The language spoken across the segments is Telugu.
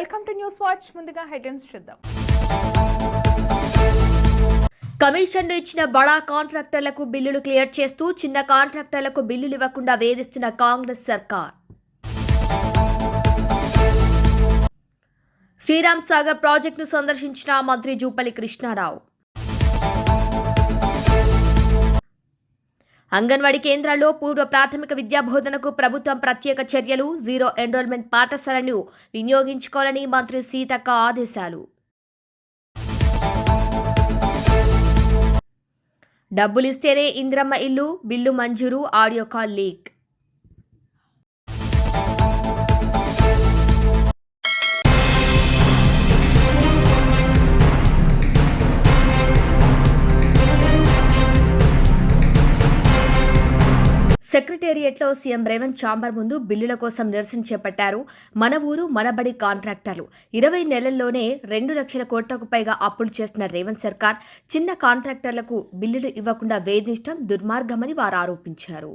Welcome to News Watch. ముందుగా హెడ్లైన్స్ చూద్దాం. కమిషన్లు ఇచ్చిన బడా కాంట్రాక్టర్లకు బిల్లులు క్లియర్ చేస్తూ చిన్న కాంట్రాక్టర్లకు బిల్లులు ఇవ్వకుండా వేధిస్తున్న కాంగ్రెస్ సర్కార్. శ్రీరామ్ సాగర్ ప్రాజెక్టును సందర్శించిన మంత్రి జూపల్లి కృష్ణారావు. అంగన్వాడీ కేంద్రాల్లో పూర్వ ప్రాథమిక విద్యా బోధనకు ప్రభుత్వం ప్రత్యేక చర్యలు జీరో ఎన్రోల్మెంట్ పాఠశాలను వినియోగించుకోవాలని మంత్రి సీతక్క ఆదేశాలు. డబ్బులిస్తేనే ఇంద్రమ్మ ఇల్లు బిల్లు మంజూరు ఆడియో కాల్ లీక్. సెక్రటేరియట్లో సీఎం రేవంత్ చాంబర్ ముందు బిల్లుల కోసం నిరసన చేపట్టారు మన ఊరు మనబడి కాంట్రాక్టర్లు. ఇరవై నెలల్లోనే రెండు లక్షల కోట్లకు పైగా అప్పులు చేస్తున్న రేవంత్ సర్కార్ చిన్న కాంట్రాక్టర్లకు బిల్లులు ఇవ్వకుండా వేధించడం దుర్మార్గమని వారు ఆరోపించారు.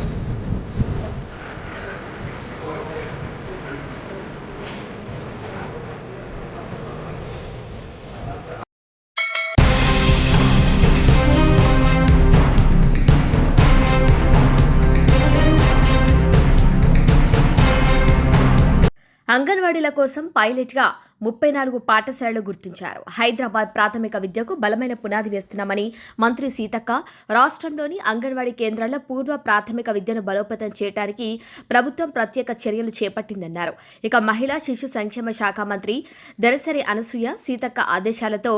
అంగన్వాడీల కోసం పైలట్గా ముప్పై నాలుగు పాఠశాలలు గుర్తించారు. హైదరాబాద్ ప్రాథమిక విద్యకు బలమైన పునాది వేస్తున్నామని మంత్రి సీతక్క రాష్ట్రంలోని అంగన్వాడీ కేంద్రాల్లో పూర్వ ప్రాథమిక విద్యను బలోపేతం చేయడానికి ప్రభుత్వం ప్రత్యేక చర్యలు చేపట్టిందన్నారు. ఇక మహిళా శిశు సంక్షేమ శాఖ మంత్రి దనసరి అనసూయ సీతక్క ఆదేశాలతో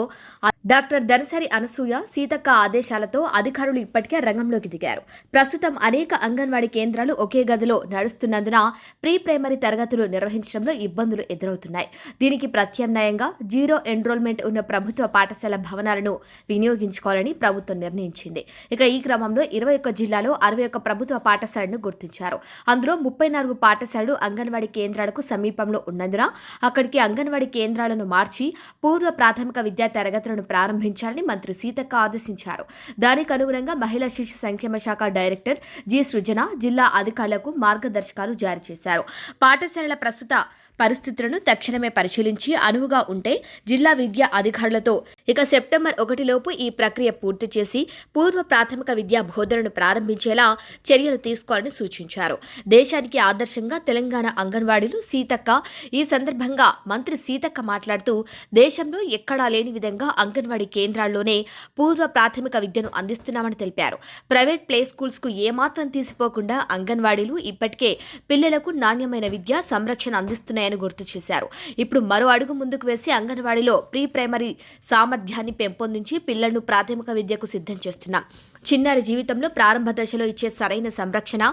డాక్టర్ దనసరి అనసూయ సీతక్క ఆదేశాలతో అధికారులు ఇప్పటికే రంగంలోకి దిగారు. ప్రస్తుతం అనేక అంగన్వాడీ కేంద్రాలు ఒకే గదిలో నడుస్తున్నందున ప్రీ ప్రైమరీ తరగతులు నిర్వహించడంలో ఇబ్బందులు ఎదురవుతున్నాయి. దీనికి ప్రత్యామ్నాయంగా జీరో ఎన్రోల్మెంట్ ఉన్న ప్రభుత్వ పాఠశాల భవనాలను వినియోగించుకోవాలని ప్రభుత్వం నిర్ణయించింది. ఇక ఈ క్రమంలో ఇరవై ఒక్క జిల్లాలో అరవై ఒక్క ప్రభుత్వ పాఠశాలను గుర్తించారు. అందులో ముప్పై నాలుగు పాఠశాలలు అంగన్వాడీ కేంద్రాలకు సమీపంలో ఉన్నందున అక్కడికి అంగన్వాడీ కేంద్రాలను మార్చి పూర్వ ప్రాథమిక విద్యా తరగతులను ప్రారంభించాలని మంత్రి సీతక్క ఆదేశించారు. దానికి అనుగుణంగా మహిళా శిశు సంక్షేమ శాఖ డైరెక్టర్ జి సృజన జిల్లా అధికారులకు మార్గదర్శకాలు జారీ చేశారు. పాఠశాలల ప్రస్తుత పరిస్థితులను తక్షణమే పరిశీలించి అనువుగా ఉంటే జిల్లా విద్యా అధికారులతో ఇక సెప్టెంబర్ ఒకటిలోపు ఈ ప్రక్రియ పూర్తి చేసి పూర్వ ప్రాథమిక విద్యా బోధనను ప్రారంభించేలా చర్యలు తీసుకోవాలని సూచించారు. దేశానికి ఆదర్శంగా తెలంగాణ అంగన్వాడీలు సీతక్క. ఈ సందర్భంగా మంత్రి సీతక్క మాట్లాడుతూ దేశంలో ఎక్కడా లేని విధంగా అంగన్వాడీ కేంద్రాల్లోనే పూర్వ ప్రాథమిక విద్యను అందిస్తున్నామని తెలిపారు. ప్రైవేట్ ప్లే స్కూల్స్కు ఏమాత్రం తీసిపోకుండా అంగన్వాడీలు ఇప్పటికే పిల్లలకు నాణ్యమైన విద్య సంరక్షణ అందిస్తున్నాయి. అందిస్తున్నాయని గుర్తు చేశారు. ఇప్పుడు మరో అడుగు ముందుకు వేసి అంగన్వాడీలో ప్రీ ప్రైమరీ సామర్థ్యాన్ని పెంపొందించి పిల్లలను ప్రాథమిక విద్యకు సిద్ధం చేస్తున్నాం చిన్నారి జీవితంలో ప్రారంభ దశలో ఇచ్చే సరైన సంరక్షణ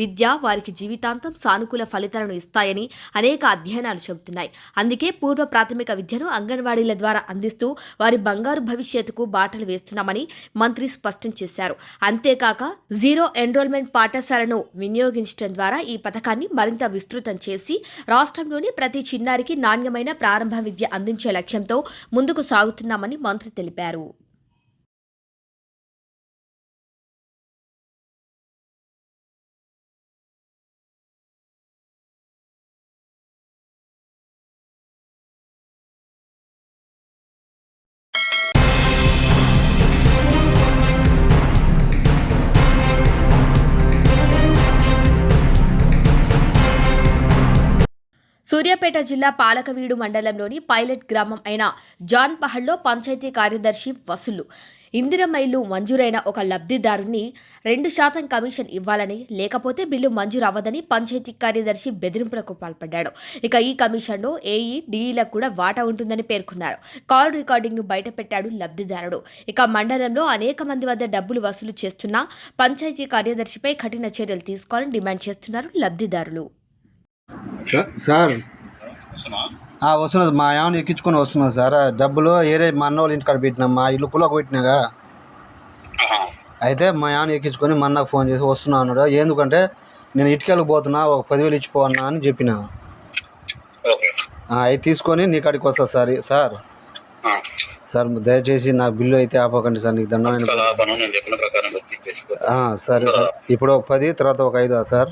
విద్య వారికి జీవితాంతం సానుకూల ఫలితాలను ఇస్తాయని అనేక అధ్యయనాలు చెబుతున్నాయి. అందుకే పూర్వ ప్రాథమిక విద్యను అంగన్వాడీల ద్వారా అందిస్తూ వారి బంగారు భవిష్యత్తుకు బాటలు వేస్తున్నామని మంత్రి స్పష్టం చేశారు. అంతేకాక జీరో ఎన్రోల్మెంట్ పాఠశాలను వినియోగించడం ద్వారా ఈ పథకాన్ని మరింత విస్తృతం చేసి రాష్ట్రంలోని ప్రతి చిన్నారికి నాణ్యమైన ప్రారంభ విద్య అందించే లక్ష్యంతో ముందుకు సాగుతున్నామని మంత్రి తెలిపారు. సూర్యాపేట జిల్లా పాలకవీడు మండలంలోని పైలట్ గ్రామం అయిన జాన్ పహల్లో పంచాయతీ కార్యదర్శి వసూలు ఇందిరమ్మ ఇల్లు మంజూరైన ఒక లబ్ధిదారుని రెండు శాతం కమిషన్ ఇవ్వాలని లేకపోతే బిల్లు మంజూరు అవ్వదని పంచాయతీ కార్యదర్శి బెదిరింపులకు పాల్పడ్డాడు. ఇక ఈ కమిషన్లో ఏఈ డిఈలకు కూడా వాటా ఉంటుందని పేర్కొన్నారు. కాల్ రికార్డింగ్ను బయటపెట్టాడు లబ్ధిదారుడు. ఇక మండలంలో అనేక మంది వద్ద డబ్బులు వసూలు చేస్తున్నా పంచాయతీ కార్యదర్శిపై కఠిన చర్యలు తీసుకోవాలని డిమాండ్ చేస్తున్నారు లబ్ధిదారులు. Sir sir. ఆ, వస్తున్నా మా ఏమైనా ఎక్కించుకొని వస్తున్నా సార్. డబ్బులు ఏరే మా అన్న వాళ్ళ ఇంటికాడ పెట్టినా మా ఇల్లు కులకు పెట్టినాగా. అయితే మా ఆయన ఎక్కించుకొని మా అన్నకు ఫోన్ చేసి వస్తున్నా అన్నాడు. ఎందుకంటే నేను ఇటుకెళ్ళకి పోతున్నా ఒక పదివేలు ఇచ్చిపో అన్నా అని చెప్పిన. అవి తీసుకొని నీ కాడికి వస్తా సార్. సార్. సార్ దయచేసి నా బిల్లు అయితే ఆపకండి సార్. నీకు దండమైన సరే సార్. ఇప్పుడు ఒక పది తర్వాత ఒక ఐదు సార్?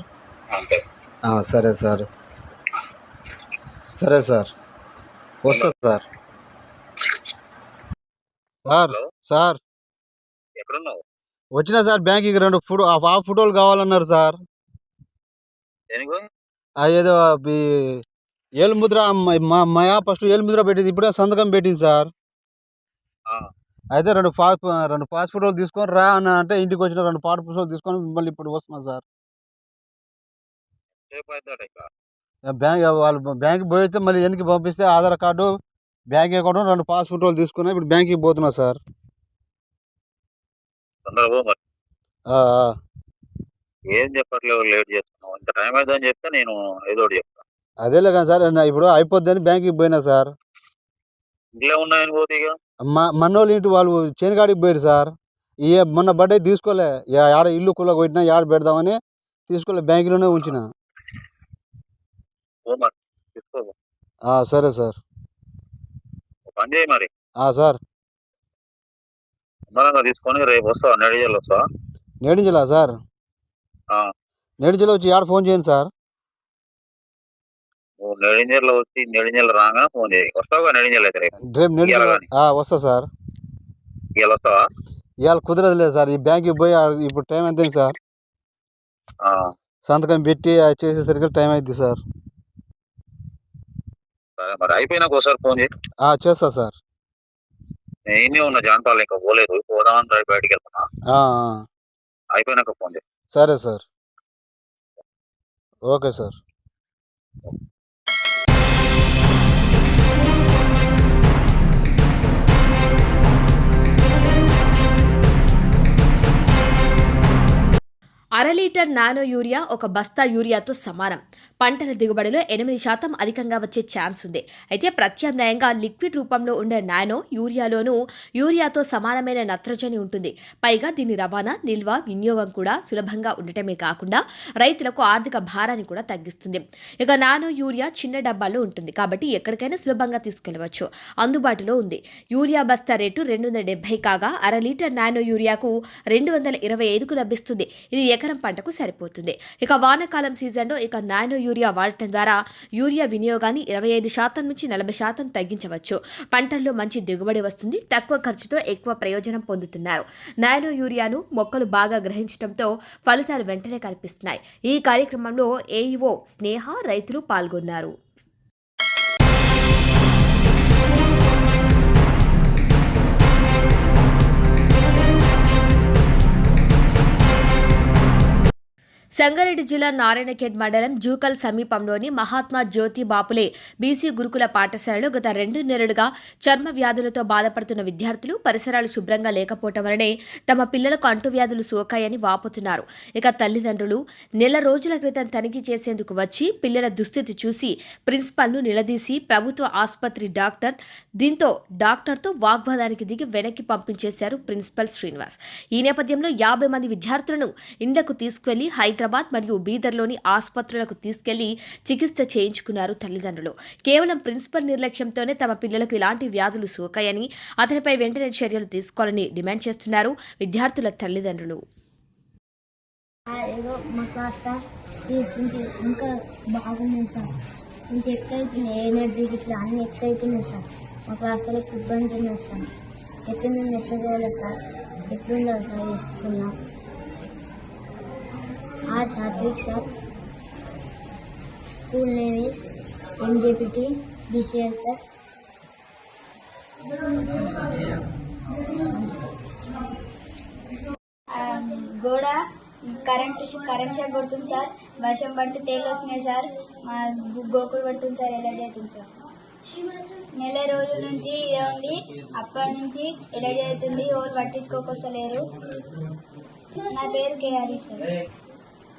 సరే సార్. సరే సార్. వస్తా సార్. Sir sir. ఎక్కడున్నావు? వచ్చినా సార్ బ్యాంక్కి రెండు ఫోటో ఆ ఫోటోలు కావాలన్నారు సార్. ఏదో ఏలుముద్ర మ- మాయా ఫస్ట్ ఏలుముద్ర పెట్టింది ఇప్పుడే సంతకం పెట్టింది సార్. అయితే రెండు పాస్ రెండు పాస్ ఫోటోలు తీసుకొని రా అన్న అంటే ఇంటికి వచ్చిన రెండు పాట పుస్తకాలు తీసుకొని మిమ్మల్ని ఇప్పుడు వస్తున్నా సార్. బ్యాంక్ వాళ్ళు బ్యాంక్కి పోయితే మళ్ళీ వెనక్కి పంపిస్తే ఆధార్ కార్డు బ్యాంక్ అకౌంట్ రెండు పాస్ ఫోటోలు తీసుకున్నా ఇప్పుడు బ్యాంక్కి పోతున్నా సార్. ఏం చెప్పట్లేవు లేట్ చేస్తున్నావు. ఇంత టైం అవుతుందని చెప్తే నేను ఏదో ఒకటి చెప్తాను అదేలే కానీ సార్ ఇప్పుడు అయిపోద్దని బ్యాంక్కి పోయినా సార్. ఇంట్లో ఉన్నాయని పోతే ఇక? మనోళ్ళు ఇంటి వాళ్ళు చేనుగాడికి పోయారు సార్. ఈ మొన్న బర్త్డే తీసుకోలే. యాడ ఇల్లు కుల్ల కొట్టినా యాడ పెడదామని తీసుకోలే బ్యాంకులోనే ఉంచిన. సరే సార్. పని చేయి మరి. సార్. నిమ్మలంగా తీసుకొని రేపు వస్తావా? నడిజల్ వస్తావా? నేడించలా సార్. నేడించలో వచ్చి యాడ ఫోన్ చేయండి సార్? నెడింజల్లో వచ్చి నెడింజల్ రాగానే ఫోన్ చేయి. వస్తావుగా నెడింజల్ అయితే రేపు. వస్తా సార్. ఇవాళ వస్తావా? ఇవాళ కుదరదులేదు సార్. ఈ బ్యాంక్కి పోయి ఇప్పుడు టైం ఎంత సార్? సంతకం పెట్టి చేసేసరికి టైం అయింది సార్ సరే. మరి అయిపోయినాక ఒకసారి ఫోన్ చేయి. ఆ, చేస్తా సార్. నేను ఉన్న జాంతాలు ఇంకా పోలేదు. పోదామని రేపు బయటికి వెళ్తున్నా. అయిపోయినాక ఫోన్ చేయి. సరే సార్. Okay sir. అర లీటర్ నానో యూరియా ఒక బస్తా యూరియాతో సమానం. పంటల దిగుబడిలో ఎనిమిది శాతం అధికంగా వచ్చే ఛాన్స్ ఉంది. అయితే ప్రత్యామ్నాయంగా లిక్విడ్ రూపంలో ఉండే నానో యూరియాలోనూ యూరియాతో సమానమైన నత్రజని ఉంటుంది. పైగా దీని రవాణా నిల్వ వినియోగం కూడా సులభంగా ఉండటమే కాకుండా రైతులకు ఆర్థిక భారాన్ని కూడా తగ్గిస్తుంది. ఇక నానో యూరియా చిన్న డబ్బాల్లో ఉంటుంది. కాబట్టి ఎక్కడికైనా సులభంగా తీసుకెళ్ళవచ్చు. అందుబాటులో ఉంది. యూరియా బస్తా రేటు రెండు వందల డెబ్బై కాగా అర లీటర్ నానో యూరియాకు రెండు వందల ఇరవై ఐదుకు లభిస్తుంది. ఇది ఎకరం పంటకు సరిపోతుంది. ఇక వానాకాలం సీజన్లో ఇక నానో యూరియా వాడటం ద్వారా యూరియా వినియోగాన్ని ఇరవై ఐదు శాతం నుంచి నలభై శాతం తగ్గించవచ్చు. పంటల్లో మంచి దిగుబడి వస్తుంది. తక్కువ ఖర్చుతో ఎక్కువ ప్రయోజనం పొందుతున్నారు. నానో యూరియాను మొక్కలు బాగా గ్రహించడంతో ఫలితాలు వెంటనే కనిపిస్తున్నాయి. ఈ కార్యక్రమంలో ఏఈఓ స్నేహ రైతులు పాల్గొన్నారు. సంగారెడ్డి జిల్లా నారాయణఖేడ్ మండలం జూకల్ సమీపంలోని మహాత్మా జ్యోతి బాపులే బీసీ గురుకుల పాఠశాలలో గత రెండు నెలలుగా చర్మ వ్యాధులతో బాధపడుతున్న విద్యార్థులు పరిసరాలు శుభ్రంగా లేకపోవటం వలనే తమ పిల్లలకు అంటువ్యాధులు సోకాయని వాపుతున్నారు. ఇక తల్లిదండ్రులు నెల రోజుల క్రితం తనిఖీ చేసేందుకు వచ్చి పిల్లల దుస్థితి చూసి ప్రిన్సిపల్ను నిలదీసి ప్రభుత్వ ఆసుపత్రి డాక్టర్ దీంతో డాక్టర్తో వాగ్వాదానికి దిగి వెనక్కి పంపించేశారు ప్రిన్సిపల్ శ్రీనివాస్. ఈ నేపథ్యంలో యాభై మంది విద్యార్థులను ఇండ్లకు హై హైదరాబాద్ మరియు బీదర్లోని ఆసుపత్రులకు తీసుకెళ్ళి చికిత్స చేయించుకున్నారు తల్లిదండ్రులు. కేవలం ప్రిన్సిపల్ నిర్లక్ష్యంతోనే తమ పిల్లలకు ఇలాంటి వ్యాధులు సోకాయని అతనిపై వెంటనే చర్యలు తీసుకోవాలని డిమాండ్ చేస్తున్నారు విద్యార్థుల తల్లిదండ్రులు. ఏదో మా క్లాస్ ఇంకా బాగుంది సార్. ఇంకా ఎక్కువైతున్నాయి ఎనర్జీ ఇట్లా అన్నీ ఎక్కువైతున్నాయి సార్. మా క్లాస్ వాళ్ళకి ఇబ్బంది ఉన్నాయి సార్. ఎట్లా మేము ఎట్లా చేయాలి సార్? ఎట్లుండాలి సార్ ఈ స్కూల్లో? R Satvik sir. School name is MJPT BCL sir. గోడ కరెంట్ కరెంట్ షాక్ కొడుతుంది సార్. వర్షం పడితే తేలు వస్తున్నాయి సార్. మా గోకులు పడుతుంది సార్ ఎలర్జీ అవుతుంది సార్. నెల రోజుల నుంచి ఇదే ఉంది. అప్పటి నుంచి ఎలర్జీ అవుతుంది. ఎవరు పట్టించుకోకొస్తలేరు. నా పేరు కేఆర్ సార్.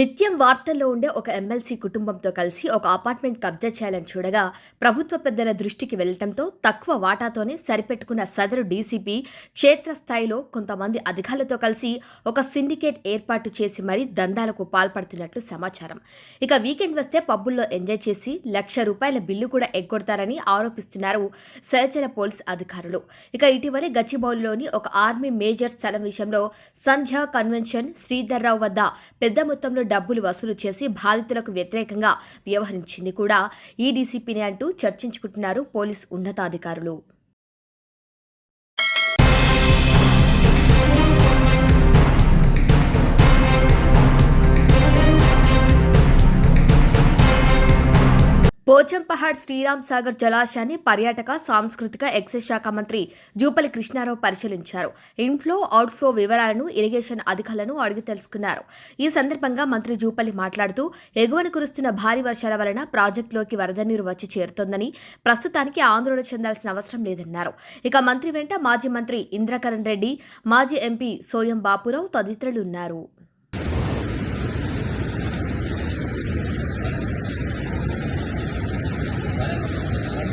నిత్యం వార్తల్లో ఉండే ఒక ఎమ్మెల్సీ కుటుంబంతో కలిసి ఒక అపార్ట్మెంట్ కబ్జా చేయాలని చూడగా ప్రభుత్వ పెద్దల దృష్టికి వెళ్ళటంతో తక్కువ వాటాతోనే సరిపెట్టుకున్న సదరు డీసీపీ క్షేత్రస్థాయిలో కొంతమంది అధికారులతో కలిసి ఒక సిండికేట్ ఏర్పాటు చేసి మరీ దందాలకు పాల్పడుతున్నట్లు సమాచారం. ఇక వీకెండ్ వస్తే పబ్బుల్లో ఎంజాయ్ చేసి లక్ష రూపాయల బిల్లు కూడా ఎగ్గొడతారని ఆరోపిస్తున్నారు సహచర పోలీస్ అధికారులు. ఇక ఇటీవలే గచ్చిబౌలిలోని ఒక ఆర్మీ మేజర్ స్థలం విషయంలో సంధ్యా కన్వెన్షన్ శ్రీధర్రావు వద్ద పెద్ద మొత్తంలో డబ్బులు వసూలు చేసి బాధితులకు వ్యతిరేకంగా వ్యవహరించింది కూడా. ఈ డీసీపీనే అంటూ చర్చించుకుంటున్నారు పోలీస్ ఉన్నతాధికారులు. పోచంపహాడ్ శ్రీరామ్ సాగర్ జలాశయాన్ని పర్యాటక సాంస్కృతిక ఎక్సైజ్ శాఖ మంత్రి జూపల్లి కృష్ణారావు పరిశీలించారు. ఇన్ఫ్లో అవుట్ఫ్లో వివరాలను ఇరిగేషన్ అధికారులను అడిగి తెలుసుకున్నారు. ఈ సందర్భంగా మంత్రి జూపల్లి మాట్లాడుతూ ఎగువన కురుస్తున్న భారీ వర్షాల వలన ప్రాజెక్టులోకి వరద నీరు వచ్చి చేరుతోందని ప్రస్తుతానికి ఆందోళన చెందాల్సిన అవసరం లేదన్నారు. ఇక మంత్రి వెంట మాజీ మంత్రి ఇంద్రకరణ్ రెడ్డి మాజీ ఎంపీ సోయం బాపురావు తదితరులు ఉన్నారు.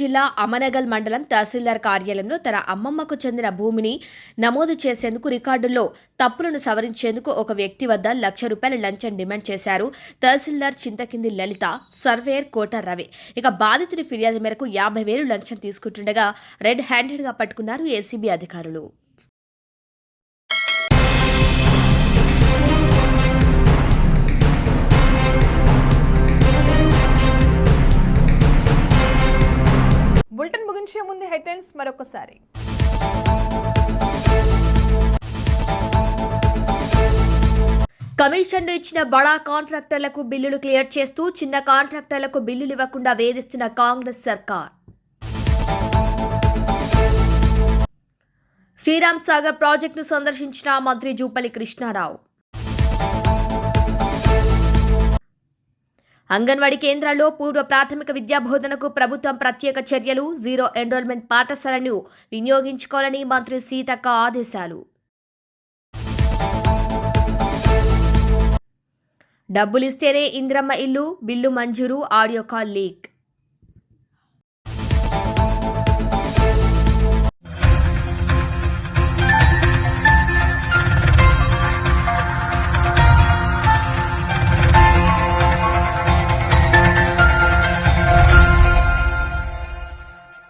జిల్లా అమనగల్ మండలం తహసీల్దార్ కార్యాలయంలో తన అమ్మమ్మకు చెందిన భూమిని నమోదు చేసేందుకు రికార్డుల్లో తప్పులను సవరించేందుకు ఒక వ్యక్తి వద్ద లక్ష రూపాయల లంచం డిమాండ్ చేశారు తహసీల్దార్ చింతకింది లలిత సర్వేయర్ కోట రవి. ఇక బాధితుడి ఫిర్యాదు మేరకు యాభై వేలు లంచం తీసుకుంటుండగా రెడ్ హ్యాండెడ్గా పట్టుకున్నారు ఏసీబీ అధికారులు. బులెటిన్ ముగించే ముందు హెడ్లైన్స్ మరొకసారి. కమిషన్లు ఇచ్చిన బడా కాంట్రాక్టర్లకు బిల్లులు క్లియర్ చేస్తూ చిన్న కాంట్రాక్టర్లకు బిల్లులు ఇవ్వకుండా వేధిస్తున్న కాంగ్రెస్ సర్కార్. శ్రీరామ్ సాగర్ ప్రాజెక్టును సందర్శించిన మంత్రి జూపల్లి కృష్ణారావు. అంగన్వాడీ కేంద్రాల్లో పూర్వ ప్రాథమిక విద్యా బోధనకు ప్రభుత్వం ప్రత్యేక చర్యలు జీరో ఎన్రోల్మెంట్ పాఠశాలను వినియోగించుకోవాలని మంత్రి సీతక్క ఆదేశాలు. డబ్బులిస్తేనే ఇంద్రమ్మ ఇల్లు బిల్లు మంజూరు ఆడియో కాల్ లీక్.